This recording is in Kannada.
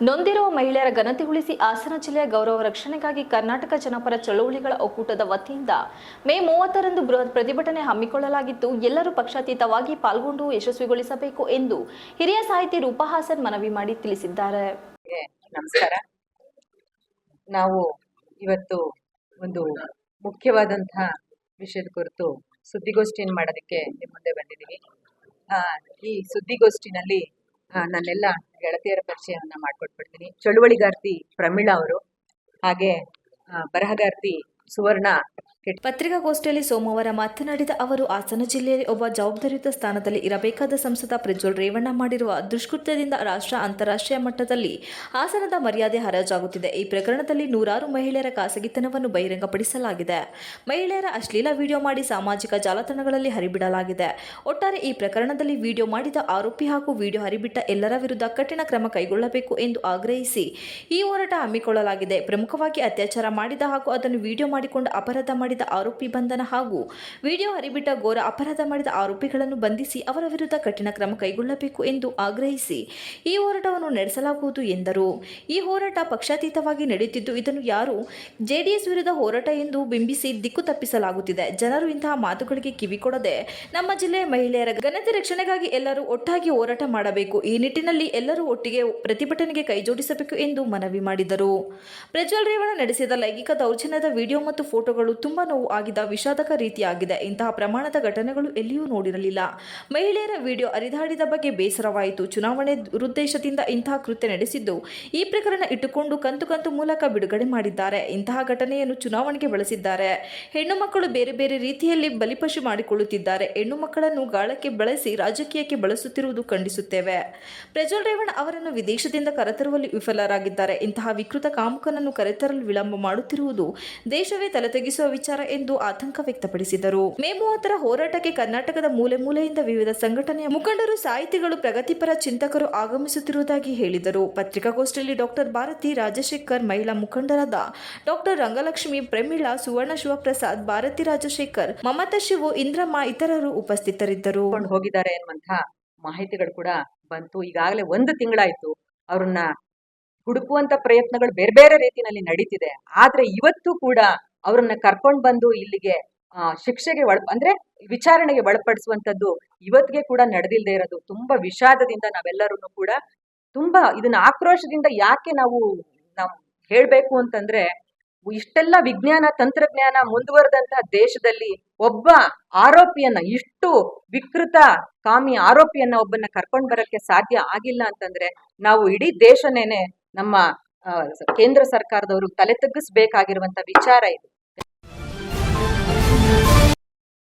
ನೊಂದಿರುವ ಮಹಿಳೆಯರ ಘನತೆ ಉಳಿಸಿ ಹಾಸನ ಜಿಲ್ಲೆಯ ಗೌರವ ರಕ್ಷಣೆಗಾಗಿ ಕರ್ನಾಟಕ ಜನಪರ ಚಳುವಳಿಗಳ ಒಕ್ಕೂಟದ ವತಿಯಿಂದ ಮೇ ಮೂವತ್ತರಂದು ಬೃಹತ್ ಪ್ರತಿಭಟನೆ ಹಮ್ಮಿಕೊಳ್ಳಲಾಗಿತ್ತು. ಎಲ್ಲರೂ ಪಕ್ಷಾತೀತವಾಗಿ ಪಾಲ್ಗೊಂಡು ಯಶಸ್ವಿಗೊಳಿಸಬೇಕು ಎಂದು ಹಿರಿಯ ಸಾಹಿತಿ ರೂಪಾ ಹಾಸನ್ ಮನವಿ ಮಾಡಿ ತಿಳಿಸಿದ್ದಾರೆ. ನಮಸ್ಕಾರ. ನಾವು ಇವತ್ತು ಒಂದು ಮುಖ್ಯವಾದಂತಹ ವಿಷಯದ ಕುರಿತು ಸುದ್ದಿಗೋಷ್ಠಿಯನ್ನು ಮಾಡೋದಕ್ಕೆ ನಿಮ್ಮ ಮುಂದೆ ಬಂದಿದ್ದೀವಿ. ಈ ಸುದ್ದಿಗೋಷ್ಠಿನಲ್ಲಿ ನನ್ನೆಲ್ಲ ಗೆಳತಿಯರ ಪರಿಚಯವನ್ನ ಮಾಡ್ಕೊಟ್ಬಿಡ್ತೀನಿ. ಚಳುವಳಿಗಾರ್ತಿ ಪ್ರಮೀಳಾ ಅವರು ಹಾಗೆ ಬರಹಗಾರ್ತಿ ಸುವರ್ಣ ಪತ್ರಿಕಾಗೋಷ್ಠಿಯಲ್ಲಿ ಸೋಮವಾರ ಮಾತನಾಡಿದ ಅವರು, ಹಾಸನ ಜಿಲ್ಲೆಯಲ್ಲಿ ಒಬ್ಬ ಜವಾಬ್ದಾರಿಯುತ ಸ್ಥಾನದಲ್ಲಿ ಇರಬೇಕಾದ ಸಂಸದ ಪ್ರಜ್ವಲ್ ರೇವಣ್ಣ ಮಾಡಿರುವ ದುಷ್ಕೃತ್ಯದಿಂದ ರಾಷ್ಟ್ರ ಅಂತಾರಾಷ್ಟ್ರೀಯ ಮಟ್ಟದಲ್ಲಿ ಹಾಸನದ ಮರ್ಯಾದೆ ಹರಾಜಾಗುತ್ತಿದೆ. ಈ ಪ್ರಕರಣದಲ್ಲಿ ನೂರಾರು ಮಹಿಳೆಯರ ಖಾಸಗಿತನವನ್ನು ಬಹಿರಂಗಪಡಿಸಲಾಗಿದೆ. ಮಹಿಳೆಯರ ಅಶ್ಲೀಲ ವಿಡಿಯೋ ಮಾಡಿ ಸಾಮಾಜಿಕ ಜಾಲತಾಣಗಳಲ್ಲಿ ಹರಿಬಿಡಲಾಗಿದೆ. ಒಟ್ಟಾರೆ ಈ ಪ್ರಕರಣದಲ್ಲಿ ವಿಡಿಯೋ ಮಾಡಿದ ಆರೋಪಿ ಹಾಗೂ ವಿಡಿಯೋ ಹರಿಬಿಟ್ಟ ಎಲ್ಲರ ವಿರುದ್ಧ ಕಠಿಣ ಕ್ರಮ ಕೈಗೊಳ್ಳಬೇಕು ಎಂದು ಆಗ್ರಹಿಸಿ ಈ ಹೋರಾಟ ಹಮ್ಮಿಕೊಳ್ಳಲಾಗಿದೆ. ಪ್ರಮುಖವಾಗಿ ಅತ್ಯಾಚಾರ ಮಾಡಿದ ಹಾಗೂ ಅದನ್ನು ವಿಡಿಯೋ ಮಾಡಿಕೊಂಡು ಅಪರಾಧ ಮಾಡಿದ ಆರೋಪಿ ಬಂಧನ ಹಾಗೂ ವಿಡಿಯೋ ಹರಿಬಿಟ್ಟ ಘೋರ ಅಪರಾಧ ಮಾಡಿದ ಆರೋಪಿಗಳನ್ನು ಬಂಧಿಸಿ ಅವರ ವಿರುದ್ಧ ಕಠಿಣ ಕ್ರಮ ಕೈಗೊಳ್ಳಬೇಕು ಎಂದು ಆಗ್ರಹಿಸಿ ಈ ಹೋರಾಟವನ್ನು ನಡೆಸಲಾಗುವುದು ಎಂದರು. ಈ ಹೋರಾಟ ಪಕ್ಷಾತೀತವಾಗಿ ನಡೆಯುತ್ತಿದ್ದು, ಇದನ್ನು ಯಾರು ಜೆಡಿಎಸ್ ವಿರುದ್ಧ ಹೋರಾಟ ಎಂದು ಬಿಂಬಿಸಿ ದಿಕ್ಕು ತಪ್ಪಿಸಲಾಗುತ್ತಿದೆ. ಜನರು ಇಂತಹ ಮಾತುಗಳಿಗೆ ಕಿವಿಕೊಡದೆ ನಮ್ಮ ಜಿಲ್ಲೆಯ ಮಹಿಳೆಯರ ಘನತೆ ರಕ್ಷಣೆಗಾಗಿ ಎಲ್ಲರೂ ಒಟ್ಟಾಗಿ ಹೋರಾಟ ಮಾಡಬೇಕು. ಈ ನಿಟ್ಟಿನಲ್ಲಿ ಎಲ್ಲರೂ ಒಟ್ಟಿಗೆ ಪ್ರತಿಭಟನೆಗೆ ಕೈಜೋಡಿಸಬೇಕು ಎಂದು ಮನವಿ ಮಾಡಿದರು. ಪ್ರಜ್ವಲ್ ರೇವಣ್ಣ ನಡೆಸಿದ ಲೈಂಗಿಕ ದೌರ್ಜನ್ಯದ ವಿಡಿಯೋ ಮತ್ತು ಫೋಟೋಗಳು ತುಂಬಾ ನೋವು ಆಗಿದ ವಿಷಾದಕ ರೀತಿಯಾಗಿದೆ. ಇಂತಹ ಪ್ರಮಾಣದ ಘಟನೆಗಳು ಎಲ್ಲಿಯೂ ನೋಡಿರಲಿಲ್ಲ. ಮಹಿಳೆಯರ ವಿಡಿಯೋ ಅರಿದಾಡಿದ ಬಗ್ಗೆ ಬೇಸರವಾಯಿತು. ಚುನಾವಣೆ ದುರುದ್ದೇಶದಿಂದ ಇಂತಹ ಕೃತ್ಯ ನಡೆಸಿದ್ದು ಈ ಪ್ರಕರಣ ಇಟ್ಟುಕೊಂಡು ಕಂತು ಕಂತು ಮೂಲಕ ಬಿಡುಗಡೆ ಮಾಡಿದ್ದಾರೆ. ಇಂತಹ ಘಟನೆಯನ್ನು ಚುನಾವಣೆಗೆ ಬಳಸಿದ್ದಾರೆ. ಹೆಣ್ಣು ಮಕ್ಕಳು ಬೇರೆ ಬೇರೆ ರೀತಿಯಲ್ಲಿ ಬಲಿಪಶು ಮಾಡಿಕೊಳ್ಳುತ್ತಿದ್ದಾರೆ. ಹೆಣ್ಣು ಮಕ್ಕಳನ್ನು ಗಾಳಕ್ಕೆ ಬಳಸಿ ರಾಜಕೀಯಕ್ಕೆ ಬಳಸುತ್ತಿರುವುದು ಖಂಡಿಸುತ್ತೇವೆ. ಪ್ರಜ್ವಲ್ ರೇವಣ್ಣ ಅವರನ್ನು ವಿದೇಶದಿಂದ ಕರೆತರುವಲ್ಲಿ ವಿಫಲರಾಗಿದ್ದಾರೆ. ಇಂತಹ ವಿಕೃತ ಕಾಮುಕನನ್ನು ಕರೆತರಲು ವಿಳಂಬ ಮಾಡುತ್ತಿರುವುದು ದೇಶವೇ ತಲೆತೆಗಿಸುವ ವಿಚಾರ. ಎಂದು ಆತಂಕ ವ್ಯಕ್ತಪಡಿಸಿದರು. ಮೇ ಮೂವತ್ತರ ಹೋರಾಟಕ್ಕೆ ಕರ್ನಾಟಕದ ಮೂಲೆ ಮೂಲೆಯಿಂದ ವಿವಿಧ ಸಂಘಟನೆಯ ಮುಖಂಡರು, ಸಾಹಿತಿಗಳು, ಪ್ರಗತಿಪರ ಚಿಂತಕರು ಆಗಮಿಸುತ್ತಿರುವುದಾಗಿ ಹೇಳಿದರು. ಪತ್ರಿಕಾಗೋಷ್ಠಿಯಲ್ಲಿ ಡಾಕ್ಟರ್ ಭಾರತಿ, ರಾಜಶೇಖರ್, ಮಹಿಳಾ ಮುಖಂಡರಾದ ಡಾಕ್ಟರ್ ರಂಗಲಕ್ಷ್ಮಿ, ಪ್ರಮೀಳಾ, ಸುವರ್ಣ ಶಿವಪ್ರಸಾದ್, ಭಾರತಿ ರಾಜಶೇಖರ್, ಮಮತಾ ಶಿವು, ಇಂದ್ರಮ್ಮ ಇತರರು ಉಪಸ್ಥಿತರಿದ್ದರು. ಹೋಗಿದ್ದಾರೆ ಎನ್ನುವಂತಹ ಮಾಹಿತಿಗಳು ಕೂಡ ಬಂತು. ಈಗಾಗಲೇ ಒಂದು ತಿಂಗಳಾಯ್ತು ಅವ್ರನ್ನ ಹುಡುಕುವಂತ ಪ್ರಯತ್ನಗಳು ಬೇರೆ ಬೇರೆ ರೀತಿಯಲ್ಲಿ ನಡೀತಿದೆ. ಆದ್ರೆ ಇವತ್ತು ಕೂಡ ಅವ್ರನ್ನ ಕರ್ಕೊಂಡ್ ಬಂದು ಇಲ್ಲಿಗೆ ಶಿಕ್ಷೆಗೆ ಒಳ ಅಂದ್ರೆ ವಿಚಾರಣೆಗೆ ಒಳಪಡಿಸುವಂತದ್ದು ಇವತ್ತಿಗೆ ಕೂಡ ನಡೆದಿಲ್ಲದೆ ಇರೋದು. ತುಂಬಾ ವಿಷಾದದಿಂದ ನಾವೆಲ್ಲರೂ ಕೂಡ ತುಂಬಾ ಇದನ್ನ ಆಕ್ರೋಶದಿಂದ ಯಾಕೆ ನಾವು ನಾವು ಹೇಳ್ಬೇಕು ಅಂತಂದ್ರೆ, ಇಷ್ಟೆಲ್ಲ ವಿಜ್ಞಾನ, ತಂತ್ರಜ್ಞಾನ ಮುಂದುವರೆದಂತಹ ದೇಶದಲ್ಲಿ ಒಬ್ಬ ಆರೋಪಿಯನ್ನ, ಇಷ್ಟು ವಿಕೃತ ಕಾಮಿ ಆರೋಪಿಯನ್ನ ಒಬ್ಬನ ಕರ್ಕೊಂಡ್ ಬರಕ್ಕೆ ಸಾಧ್ಯ ಆಗಿಲ್ಲ ಅಂತಂದ್ರೆ, ನಾವು ಇಡೀ ದೇಶನೇನೆ ನಮ್ಮ ಕೇಂದ್ರ ಸರ್ಕಾರದವರು ತಲೆ ತಗ್ಗಿಸ್ಬೇಕಾಗಿರುವಂತ ವಿಚಾರ ಇದು.